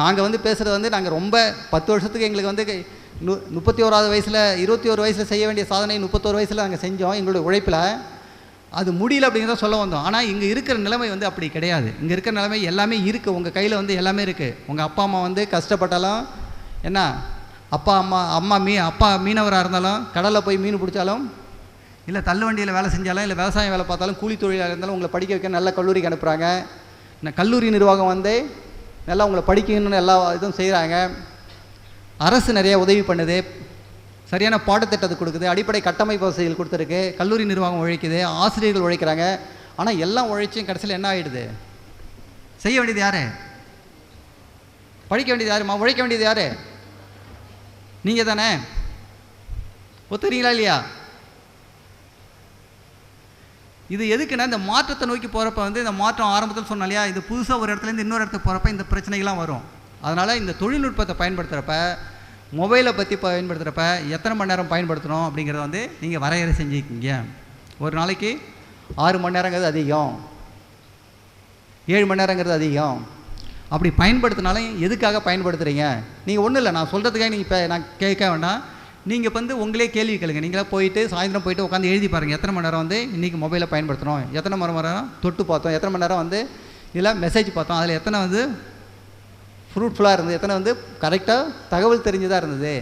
நாங்கள் வந்து பேசுகிறது வந்து நாங்கள் ரொம்ப பத்து வருஷத்துக்கு எங்களுக்கு வந்து நு முப்பத்தி ஓராவது வயசில் இருபத்தி ஒரு வயசில் செய்ய வேண்டிய சாதனை முப்பத்தோரு வயசில் நாங்கள் செஞ்சோம் எங்களுடைய உழைப்பில். அது முடியல அப்படிங்கிறத சொல்ல வந்தோம். ஆனால் இங்கே இருக்கிற நிலைமை வந்து அப்படி கிடையாது. இங்கே இருக்கிற நிலைமை எல்லாமே இருக்குது உங்கள் கையில் வந்து எல்லாமே இருக்குது உங்கள் அப்பா அம்மா வந்து கஷ்டப்பட்டாலும் என்ன? அப்பா அம்மா அம்மா மீ அப்பா மீனவராக இருந்தாலும் கடலில் போய் மீன் பிடிச்சாலும் இல்லை தள்ளு வண்டியில் வேலை செஞ்சாலும் இல்லை விவசாயம் வேலை பார்த்தாலும் கூலி தொழிலாக இருந்தாலும் உங்களை படிக்க வைக்க நல்ல கல்லூரிக்கு அனுப்புகிறாங்க கல்லூரி நிர்வாகம் வந்து நல்லா உங்களை படிக்கணும்னு எல்லா இதுவும் செய்கிறாங்க அரசு நிறைய உதவி பண்ணுது. சரியான பாடத்திட்டத்தை கொடுக்குது. அடிப்படை கட்டமைப்பு வசதிகள் கொடுத்துருக்கு. கல்லூரி நிர்வாகம் உழைக்குது. ஆசிரியர்கள் உழைக்கிறாங்க. ஆனால் எல்லாம் உழைச்சும் கடைசியில் என்ன ஆகிடுது செய்ய வேண்டியது யாரு? படிக்க வேண்டியது யாருமா உழைக்க வேண்டியது யாரு? நீங்கள் தானே ஒத்துறீங்களா இல்லையா? இது எதுக்குன்னா இந்த மாற்றத்தை நோக்கி போகிறப்ப வந்து இந்த மாற்றம் ஆரம்பத்தில் சொன்னோம் இல்லையா இது புதுசாக ஒரு இடத்துலேருந்து இன்னொரு இடத்துக்கு போகிறப்ப இந்த பிரச்சனைகள்லாம் வரும். அதனால் இந்த தொழில்நுட்பத்தை பயன்படுத்துகிறப்ப மொபைலை பற்றி பயன்படுத்துகிறப்ப எத்தனை மணி நேரம் பயன்படுத்தணும் அப்படிங்கிறத வந்து நீங்கள் வரையறை செஞ்சுக்கிங்க. ஒரு நாளைக்கு ஆறு மணி நேரங்கிறது அதிகம். ஏழு மணி நேரங்கிறது அதிகம். அப்படி பயன்படுத்தினாலும் எதுக்காக பயன்படுத்துகிறீங்க நீங்கள் ஒன்றும் இல்லை நான் சொல்கிறதுக்காக நீங்கள் இப்போ நான் கேட்க வேண்டாம். நீங்கள் வந்து உங்களே கேள்வி கேளுங்க. நீங்களே போயிட்டு சாயந்தரம் போயிட்டு உட்காந்து எழுதி பாருங்கள் எத்தனை மணி நேரம் வந்து இன்றைக்கி மொபைலை பயன்படுத்துகிறோம் எத்தனை மணி நேரம் தொட்டு பார்த்தோம். எத்தனை மணி நேரம் வந்து இதெல்லாம் மெசேஜ் பார்த்தோம். அதில் எத்தனை வந்து ஃப்ரூட்ஃபுல்லாக இருந்தது? எத்தனை வந்து கரெக்டாக தகவல் தெரிஞ்சதாக இருந்தது?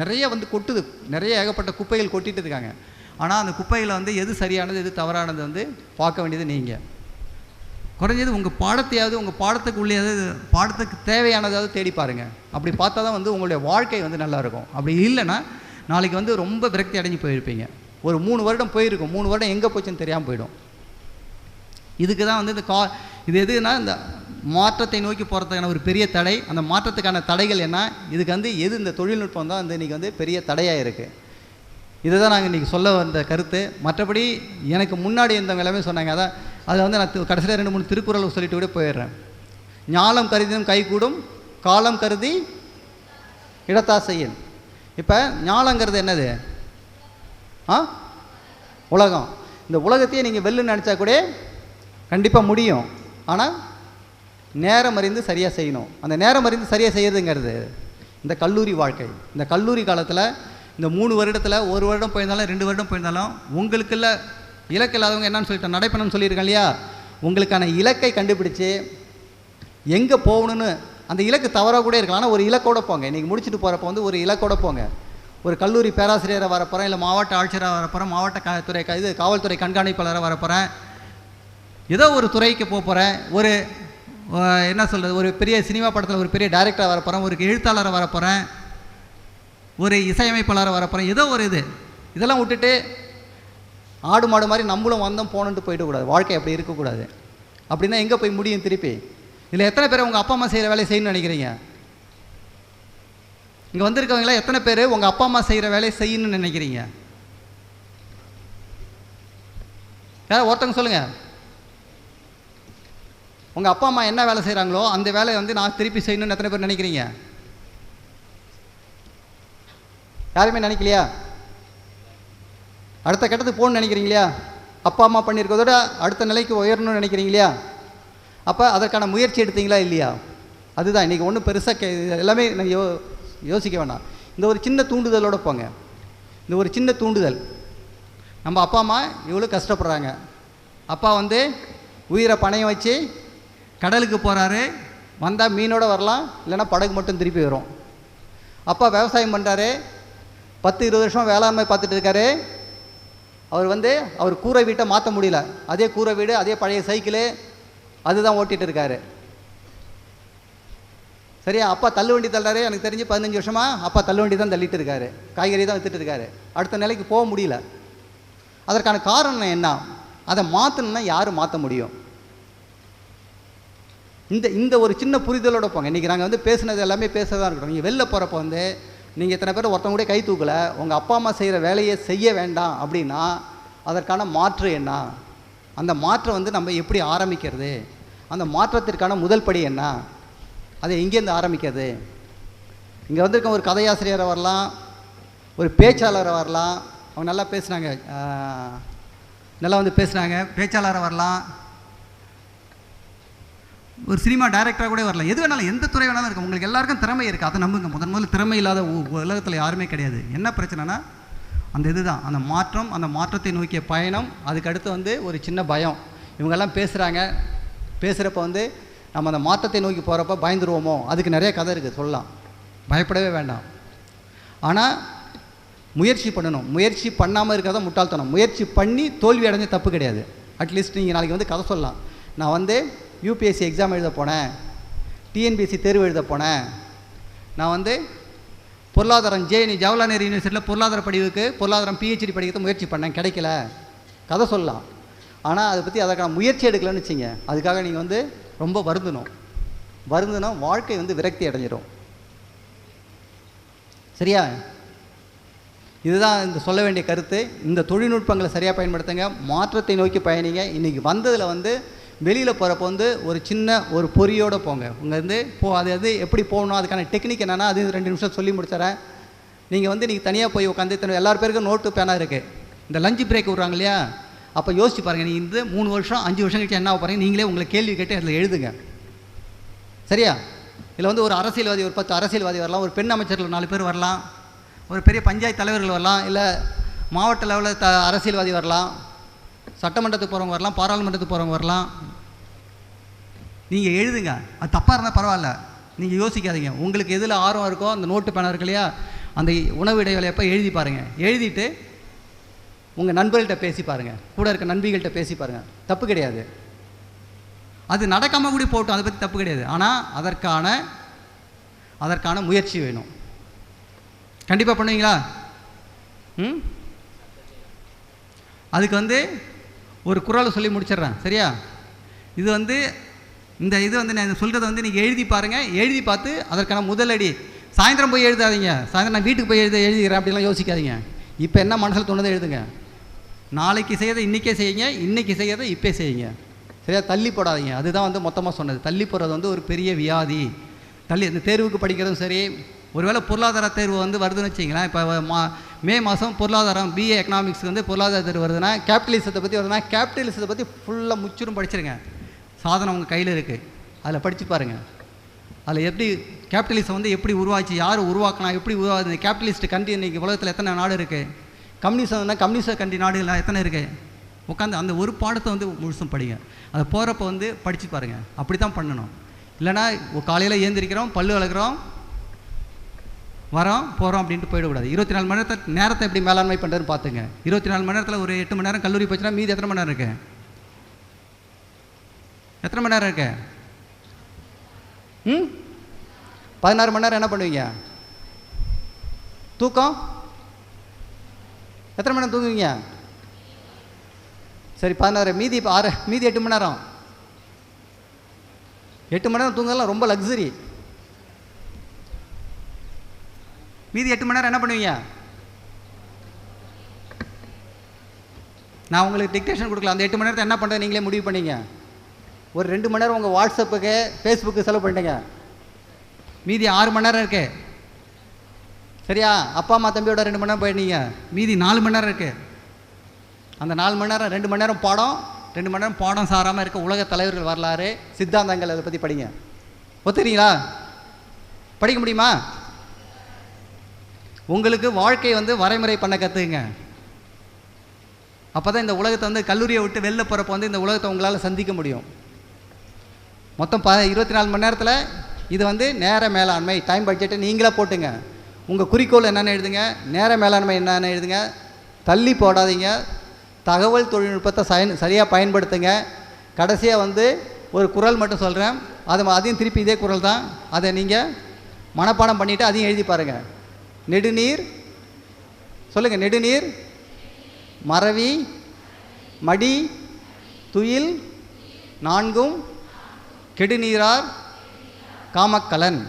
நிறைய வந்து கொட்டுது. நிறைய ஏகப்பட்ட குப்பைகள் கொட்டிட்டு இருக்காங்க. ஆனால் அந்த குப்பைகளை வந்து எது சரியானது எது தவறானது வந்து பார்க்க வேண்டியது நீங்கள் குறைஞ்சது உங்கள் பாடத்தையாவது உங்கள் பாடத்துக்கு உள்ளேயாவது பாடத்துக்கு தேவையானதாவது தேடி பாருங்கள் அப்படி பார்த்தா தான் வந்து உங்களுடைய வாழ்க்கை வந்து நல்லா இருக்கும். அப்படி இல்லைன்னா நாளைக்கு வந்து ரொம்ப விரக்தி அடைஞ்சு போயிருப்பீங்க. ஒரு மூணு வருடம் போயிருக்கும். மூணு வருடம் எங்கே போச்சுன்னு தெரியாமல் போயிடும். இதுக்கு தான் வந்து இந்த கா இது எதுனா இந்த மாற்றத்தை நோக்கி போகிறதுக்கான ஒரு பெரிய தடை. அந்த மாற்றத்துக்கான தடைகள் என்ன? இதுக்கு வந்து எது இந்த தொழில்நுட்பம் தான் வந்து இன்றைக்கி வந்து பெரிய தடையாக இருக்குது இதை தான் நாங்கள் இன்றைக்கி சொல்ல வந்த கருத்து. மற்றபடி எனக்கு முன்னாடி இருந்தவங்க எல்லாமே சொன்னாங்க அதான் அதை வந்து நான் கடைசியில் ரெண்டு மூணு திருக்குறள் சொல்லிட்டு கூட போயிடுறேன். ஞாலம் கருதினும் கைகூடும் காலம் கருதி இடத்தாசையன் இப்போ ஞாலங்கிறது என்னது? ஆ? உலகம். இந்த உலகத்தையே நீங்கள் வெல்லுன்னு நினச்சா கூட கண்டிப்பாக முடியும். ஆனால் நேரம் அறிந்து சரியாக செய்யணும். அந்த நேரம் அறிந்து சரியாக செய்யறதுங்கிறது இந்த கல்லூரி வாழ்க்கை. இந்த கல்லூரி காலத்தில் இந்த மூணு வருடத்தில் ஒரு வருடம் போயிருந்தாலும் ரெண்டு வருடம் போயிருந்தாலும் உங்களுக்குள்ள இலக்கு இல்லாதவங்க என்னன்னு சொல்லிட்டு நடைப்பணம் சொல்லியிருக்கேன் இல்லையா? உங்களுக்கான இலக்கை கண்டுபிடிச்சு எங்கே போகணும்னு அந்த இலக்கு தவறாக கூட இருக்கலாம். ஆனால் ஒரு இலக்கோட போங்க. இன்றைக்கி முடிச்சுட்டு போகிறப்ப வந்து ஒரு இலக்கோட போங்க. ஒரு கல்லூரி பேராசிரியரை வரப்போகிறேன் இல்லை மாவட்ட ஆட்சியராக வரப்போகிறேன் மாவட்ட க துறை க இது காவல்துறை கண்காணிப்பாளராக வரப்போகிறேன் ஏதோ ஒரு துறைக்கு போக போகிறேன் ஒரு என்ன சொல்கிறது ஒரு பெரிய சினிமா படத்தில் ஒரு பெரிய டைரக்டராக வரப்போகிறேன் ஒரு எழுத்தாளராக வரப்போகிறேன் ஒரு இசையமைப்பாளராக வரப்போகிறேன் ஏதோ ஒரு இது. இதெல்லாம் விட்டுட்டு ஆடு மாடு மாதிரி நம்மளும் வந்தோம் போனோன்ட்டு போயிடக்கூடாது. வாழ்க்கை அப்படி இருக்கக்கூடாது. அப்படின்னா எங்கே போய் முடியும் திருப்பி? இதில் எத்தனை பேர் உங்கள் அப்பா அம்மா செய்கிற வேலையை செய்யணும்னு நினைக்கிறீங்க? இங்கே வந்திருக்கவங்களா எத்தனை பேர் உங்கள் அப்பா அம்மா செய்கிற வேலையை செய்யணும்னு நினைக்கிறீங்க? யார் ஒருத்தவங்க சொல்லுங்கள் உங்கள் அப்பா அம்மா என்ன வேலை செய்கிறாங்களோ அந்த வேலையை வந்து நான் திருப்பி செய்யணும்னு எத்தனை பேர் நினைக்கிறீங்க? யாருமே நினைக்கலையா? அடுத்த கட்டத்துக்கு போகணும்னு நினைக்கிறீங்களா அப்பா அம்மா பண்ணியிருக்கிறதோட அடுத்த நிலைக்கு உயரணும்னு நினைக்கிறீங்களா அப்போ அதற்கான முயற்சி எடுத்தீங்களா இல்லையா? அதுதான். இன்றைக்கி ஒன்றும் பெருசாக கே எல்லாமே நீங்கள் யோ யோசிக்க வேண்டாம் இந்த ஒரு சின்ன தூண்டுதலோட போங்க. இந்த ஒரு சின்ன தூண்டுதல். நம்ம அப்பா அம்மா இவ்வளோ கஷ்டப்படுறாங்க. அப்பா வந்து உயிரை பணையம் வச்சு கடலுக்கு போகிறாரு வந்தால் மீனோடு வரலாம். இல்லைன்னா படகு மட்டும் திருப்பி வரும். அப்பா விவசாயம் பண்ணுறாரு பத்து இருபது வருஷம் வேளாண்மை பார்த்துட்டு இருக்காரு. அவர் வந்து அவர் கூரை வீட்டை மாற்ற முடியல. அதே கூரை வீடு அதே பழைய சைக்கிளு அதுதான் ஓட்டிகிட்டு இருக்காரு. சரியா? அப்பா தள்ளுவண்டி தள்ளாரு எனக்கு தெரிஞ்சு பதினஞ்சு வருஷமாக அப்பா தள்ளுவண்டி தான் தள்ளிட்டு இருக்காரு. காய்கறி தான் வித்துட்டு இருக்காரு. அடுத்த நிலைக்கு போக முடியல. அதற்கான காரணம் என்ன? அதை மாற்றணும்னா யாரும் மாற்ற முடியும்? இந்த இந்த ஒரு சின்ன புரிதலோட போங்க. இன்றைக்கி நாங்கள் வந்து பேசுனது எல்லாமே பேசதான் இருக்கட்டும். நீங்கள் வெளில போகிறப்ப வந்து நீங்கள் எத்தனை பேர் ஒருத்தவங்க கூட கை தூக்கலை உங்கள் அப்பா அம்மா செய்கிற வேலையை செய்ய வேண்டாம் அப்படின்னா அதற்கான மாற்று என்ன? அந்த மாற்றம் வந்து நம்ம எப்படி ஆரம்பிக்கிறது? அந்த மாற்றத்திற்கான முதல் படி என்ன? அதை எங்கேருந்து ஆரம்பிக்கிறது? இங்கே வந்திருக்க ஒரு கதையாசிரியரை வரலாம் ஒரு பேச்சாளரை வரலாம் அவங்க நல்லா பேசுனாங்க. நல்லா வந்து பேசுனாங்க. பேச்சாளரை வரலாம் ஒரு சினிமா டைரக்டராக கூட வரலாம் எது வேணாலும் எந்த துறை வேணாலும் இருக்கும் உங்களுக்கு எல்லாருக்கும் திறமை இருக்குது அதை நம்புங்க. முதன் முதல்ல திறமை இல்லாத உ- உலகத்தில் யாருமே கிடையாது. என்ன பிரச்சனைனா அந்த இதுதான். அந்த மாற்றம் அந்த மாற்றத்தை நோக்கிய பயணம் அதுக்கு அடுத்து வந்து ஒரு சின்ன பயம். இவங்கெல்லாம் பேசுகிறாங்க பேசுகிறப்ப வந்து நம்ம அந்த மாற்றத்தை நோக்கி போகிறப்ப பயந்துருவோமோ? அதுக்கு நிறைய கதை இருக்குது சொல்லலாம். பயப்படவே வேண்டாம். ஆனால் முயற்சி பண்ணணும். முயற்சி பண்ணாமல் இருக்கிறத முட்டாள்தனம். முயற்சி பண்ணி தோல்வி அடைஞ்ச தப்பு கிடையாது. அட்லீஸ்ட் நீங்கள் நாளைக்கு வந்து கதை சொல்லலாம். நான் வந்து யூபிஎஸ்சி எக்ஸாம் எழுத போனேன். டிஎன்பிஎஸ்சி தேர்வு எழுத போனேன். நான் வந்து பொருளாதாரம் ஜேஎனி ஜவஹர்லால் நேரு யூனிவர்சிட்டியில் பொருளாதார படிவுக்கு பொருளாதாரம் பிஹெச்டி படிக்கிறது முயற்சி பண்ணேன். கிடைக்கல. கதை சொல்லலாம். ஆனால் அதை பற்றி அதற்கான முயற்சி எடுக்கலன்னு வச்சிங்க. அதுக்காக நீங்கள் வந்து ரொம்ப வருந்தணும். வருந்தனா வாழ்க்கை வந்து விரக்தி அடைஞ்சிடும் சரியா? இதுதான் இந்த சொல்ல வேண்டிய கருத்து. இந்த தொழில்நுட்பங்களை சரியாக பயன்படுத்துங்க. மாற்றத்தை நோக்கி பயணிங்க. இன்றைக்கி வந்ததில் வந்து வெளியில் போகிறப்போ வந்து ஒரு சின்ன ஒரு பொறியோடு போங்க. உங்கள் போ அது அது எப்படி போகணும் அதுக்கான டெக்னிக் என்னென்னா அது ரெண்டு நிமிஷம் சொல்லி முடிச்சிடறேன். நீங்கள் வந்து நீங்கள் தனியாக போய் உட்காந்து இத்தனை எல்லார் பேருக்கும் நோட்டு பேனா இருக்குது இந்த லஞ்ச் பிரேக் விட்றாங்க இல்லையா? அப்போ யோசிச்சு பாருங்கள் நீங்கள் இந்த மூணு வருஷம் அஞ்சு வருஷம் கழிச்சு என்ன பாருங்கள் நீங்களே உங்களை கேள்வி கேட்டு அதில் எழுதுங்க. சரியா? இதில் வந்து ஒரு அரசியல்வாதி ஒரு பத்து அரசியல்வாதி வரலாம் ஒரு பெண் அமைச்சர்கள் நாலு பேர் வரலாம் ஒரு பெரிய பஞ்சாயத்து தலைவர்கள் வரலாம் இல்லை மாவட்ட லெவலில் த அரசியல்வாதி வரலாம். சட்டமன்றத்துக்கு போகிறவங்க வரலாம் பாராளுமன்றத்துக்கு போகிறவங்க வரலாம். நீங்கள் எழுதுங்க. அது தப்பாக இருந்தால் பரவாயில்ல. நீங்கள் யோசிக்காதீங்க. உங்களுக்கு எதில் ஆர்வம் இருக்கோ அந்த நோட்டு பேனா இருக்கு இல்லையா அந்த உணவு இடைவேளை எப்போ எழுதி பாருங்கள் எழுதிட்டு உங்கள் நண்பர்கள்ட்ட பேசி பாருங்கள் கூட இருக்க நண்பிகள்கிட்ட பேசி பாருங்கள் தப்பு கிடையாது. அது நடக்காமல் கூட போட்டோம். அதை பற்றி தப்பு கிடையாது. ஆனால் அதற்கான அதற்கான முயற்சி வேணும். கண்டிப்பாக பண்ணுவீங்களா? ம்? அதுக்கு வந்து ஒரு குறளை சொல்லி முடிச்சிடுறேன். சரியா? இது வந்து இந்த இது வந்து நான் சொல்கிறத வந்து நீங்கள் எழுதி பாருங்கள் எழுதி பார்த்து அதற்கான முதலடி சாயந்தரம் போய் எழுதாதீங்க. சாயந்தரம் நான் வீட்டுக்கு போய் எழுத எழுதிக்கிறேன். அப்படிலாம் யோசிக்காதீங்க. இப்போ என்ன மனசில் தோணுதோ எழுதுங்க. நாளைக்கு செய்யறதை இன்றைக்கே செய்யுங்க. இன்றைக்கி செய்யறதை இப்போ செய்யுங்க. சரியா? தள்ளி போடாதீங்க. அதுதான் வந்து மொத்தமாக சொன்னது. தள்ளி போடுறது வந்து ஒரு பெரிய வியாதி. தள்ளி இந்த தேர்வுக்கு படிக்கிறதும் சரி. ஒருவேளை பொருளாதார தேர்வு வந்து வருதுன்னு வச்சிங்களேன் இப்போ மா மே மாதம் பொருளாதாரம் பிஏ எக்கனாமிக்ஸ் வந்து பொருளாதாரத்தில் வருதுன்னா கேபிட்டலிசத்தை பற்றி வருதுன்னா கேபிட்டலிசத்தை பற்றி ஃபுல்லாக முச்சிரும் படிச்சிருங்க. சாதனம் உங்கள் கையில் இருக்குது அதில் படித்து பாருங்கள் அதில் எப்படி கேபிட்டலிசம் வந்து எப்படி உருவாச்சு யார் உருவாக்கினா எப்படி உருவாகுது கேபிட்டலிஸ்ட் கண்ட்ரி இன்றைக்கி உலகத்தில் எத்தனை நாடு இருக்குது கம்யூனிசம்னா கம்யூனிஸ்ட் கண்ட்ரி நாடுகள் எத்தனை இருக்குது உட்காந்து அந்த ஒரு பாடத்தை வந்து முழுசும் படிங்க. அதை போகிறப்ப வந்து படித்து பாருங்கள் அப்படி தான் பண்ணணும். இல்லைனா காலையில் ஏந்திரிக்கிறோம் பல்லு வளர்க்குறோம் வரோம் போகிறோம் அப்படின்ட்டு போயிடக்கூடாது. இருபத்தி நாலு மணி நேரத்தை நேரத்தை எப்படி மேலாண்மை பண்ணுறதுன்னு பார்த்துங்க இருபத்தி நாலு மணி நேரத்தில் ஒரு எட்டு மணி நேரம் கல்லூரி போச்சுன்னா மீதி எத்தனை மணி நேரம் இருக்கு? எத்தனை மணி நேரம் இருக்கு? ம்? பதினாறு மணி நேரம் என்ன பண்ணுவீங்க? தூக்கம்? எத்தனை மணி நேரம் தூங்குவீங்க? சரி பதினாறு. மீதி இப்போ ஆறு மீதி எட்டு மணி நேரம். எட்டு மணி நேரம் தூங்கலாம் ரொம்ப லக்ஸரி மீதி எட்டு மணி நேரம் என்ன பண்ணுவீங்க? நான் உங்களுக்கு டிக்டேஷன் கொடுக்கல. அந்த எட்டு மணி நேரத்தை என்ன பண்ணுறது நீங்களே முடிவு பண்ணீங்க. ஒரு ரெண்டு மணி நேரம் உங்கள் வாட்ஸ்அப்புக்கு ஃபேஸ்புக்கு செலவு பண்ணிட்டீங்க. மீதி ஆறு மணி நேரம் இருக்கு. சரியா? அப்பா அம்மா தம்பியோட ரெண்டு மணி நேரம் போயிட்டீங்க மீதி நாலு மணி நேரம் இருக்கு. அந்த நாலு மணி நேரம் ரெண்டு மணி நேரம் பாடம் ரெண்டு மணி நேரம் பாடம் சாராமல் இருக்க உலக தலைவர்கள் வரலாறு சித்தாந்தங்கள் அதை பற்றி படிங்க. ஒத்துறீங்களா படிக்க முடியுமா? உங்களுக்கு வாழ்க்கை வந்து வரைமுறை பண்ண கற்றுக்குங்க அப்போ தான் இந்த உலகத்தை வந்து கல்லூரியை விட்டு வெளில போகிறப்ப வந்து இந்த உலகத்தை உங்களால் சந்திக்க முடியும். மொத்தம் ப இருபத்தி நாலு மணி நேரத்தில் இது வந்து நேர மேலாண்மை டைம் பட்ஜெட்டை நீங்களே போட்டுங்க. உங்கள் குறிக்கோள் என்னென்னு எழுதுங்க. நேர மேலாண்மை என்னென்னு எழுதுங்க. தள்ளி போடாதீங்க. தகவல் தொழில்நுட்பத்தை சயன் சரியாக பயன்படுத்துங்க. கடைசியாக வந்து ஒரு குரல் மட்டும் சொல்கிறேன் அது அதையும் திருப்பி இதே குரல் தான். அதை நீங்கள் மனப்பாடம் பண்ணிவிட்டு அதையும் எழுதி பாருங்கள் நெடுநீர் சொல்லுங்கள் நெடுநீர் மறவி மடி துயில் நான்கும் கெடுநீரார் காமக்கலன்.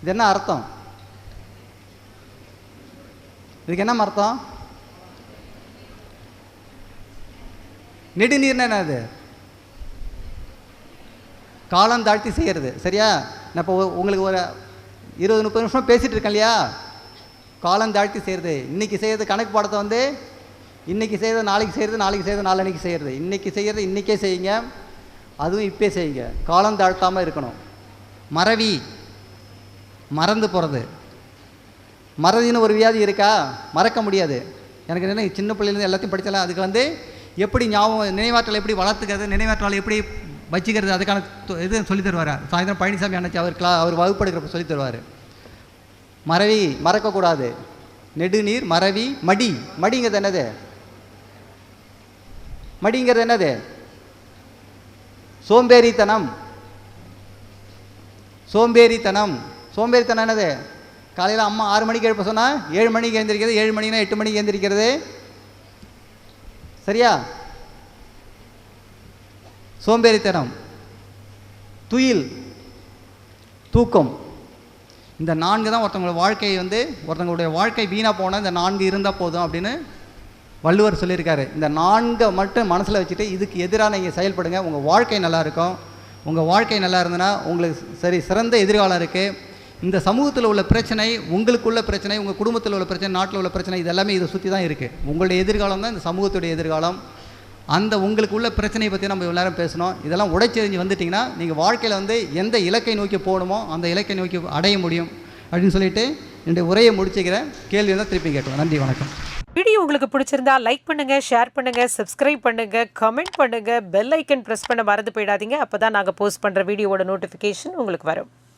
இது என்ன அர்த்தம்? இதுக்கு என்ன அர்த்தம்? நெடுநீர்னா என்னது? காலம் தாழ்த்தி செய்கிறது சரியா? நான் இப்போ உங்களுக்கு ஒரு இருபது முப்பது நிமிஷம் பேசிகிட்டு இருக்கேன் இல்லையா? காலம் தாழ்த்தி செய்கிறது இன்றைக்கி செய்கிறது கணக்கு பாடத்தை வந்து இன்றைக்கி செய்கிறது நாளைக்கு செய்கிறது நாளைக்கு செய்கிறது நாளன்னைக்கு செய்கிறது இன்றைக்கி செய்கிறது இன்றைக்கே செய்யுங்க. அதுவும் இப்போ செய்யுங்க. காலம் தாழ்த்தாமல் இருக்கணும். மறவி. மறந்து போகிறது மறதின்னு ஒரு வியாதி இருக்கா? மறக்க முடியாது. எனக்கு என்ன சின்ன பிள்ளைலேருந்து எல்லாத்தையும் படித்தாலும் அதுக்கு வந்து எப்படி ஞாபகம் நினைவாற்றலை எப்படி வளர்த்துக்கிறது நினைவாற்றலை எப்படி வச்சுக்கிறது அதுக்கான இது சொல்லித் தருவார். சாயந்தரம் பழனிசாமி அண்ணாச்சி அவர் கிளா அவர் வகுப்படுக்கிறப்ப சொல்லி தருவார். மறவி மறக்கக்கூடாது. நெடுநீர் மறவி மடி. மடிங்கிறது என்னது? மடிங்கிறது என்னது? சோம்பேறித்தனம். சோம்பேறித்தனம். சோம்பேறித்தனம் என்னது? காலையில் அம்மா ஆறு மணிக்கு எழுப்ப சொன்னால் ஏழு மணிக்கு எழுந்திரிக்கிறது ஏழு மணினா எட்டு மணிக்கு எழுந்திரிக்கிறது. சரியா? சோம்பேறித்தனம் துயில் தூக்கம். இந்த நான்கு தான் ஒருத்தவங்களோட வாழ்க்கையை வந்து ஒருத்தவங்களுடைய வாழ்க்கை வீணாக போனால் இந்த நான்கு இருந்தால் போதும் அப்படின்னு வள்ளுவர் சொல்லியிருக்காரு. இந்த நான்கை மட்டும் மனசில் வச்சுட்டு இதுக்கு எதிராக நீங்கள் செயல்படுங்க. உங்கள் வாழ்க்கை நல்லா இருக்கும். உங்கள் வாழ்க்கை நல்லா இருந்ததுன்னா உங்களுக்கு சரி சிறந்த எதிர்காலம் இருக்குது இந்த சமூகத்தில் உள்ள பிரச்சனை உங்களுக்குள்ள பிரச்சனை உங்கள் குடும்பத்தில் உள்ள பிரச்சனை நாட்டில் உள்ள பிரச்சனை இது எல்லாமே இதை சுற்றி தான் இருக்குது உங்களுடைய எதிர்காலம் தான் இந்த சமூகத்துடைய எதிர்காலம். அந்த உங்களுக்கு உள்ள பிரச்சனையை பற்றி நம்ம இவ்வளோ நேரம் பேசணும். இதெல்லாம் உடைச்செறிஞ்சு வந்துட்டிங்கன்னா நீங்கள் வாழ்க்கையில் வந்து எந்த இலக்கை நோக்கி போகணுமோ அந்த இலக்கை நோக்கி அடைய முடியும். அப்படின்னு சொல்லிட்டு என்னுடைய உரையை முடிச்சுக்கிறேன். கேள்வி தான் திருப்பி கேட்கலாம். நன்றி வணக்கம். வீடியோ உங்களுக்கு பிடிச்சிருந்தா லைக் பண்ணுங்க ஷேர் பண்ணுங்க சப்ஸ்கிரைப் பண்ணுங்க கமெண்ட் பண்ணுங்க பெல் ஐக்கன் ப்ரெஸ் பண்ண மறந்து போயிடாதீங்க. அப்போ தான் நாங்கள் போஸ்ட் பண்ணுற வீடியோவோட நோட்டிஃபிகேஷன் உங்களுக்கு வரும்.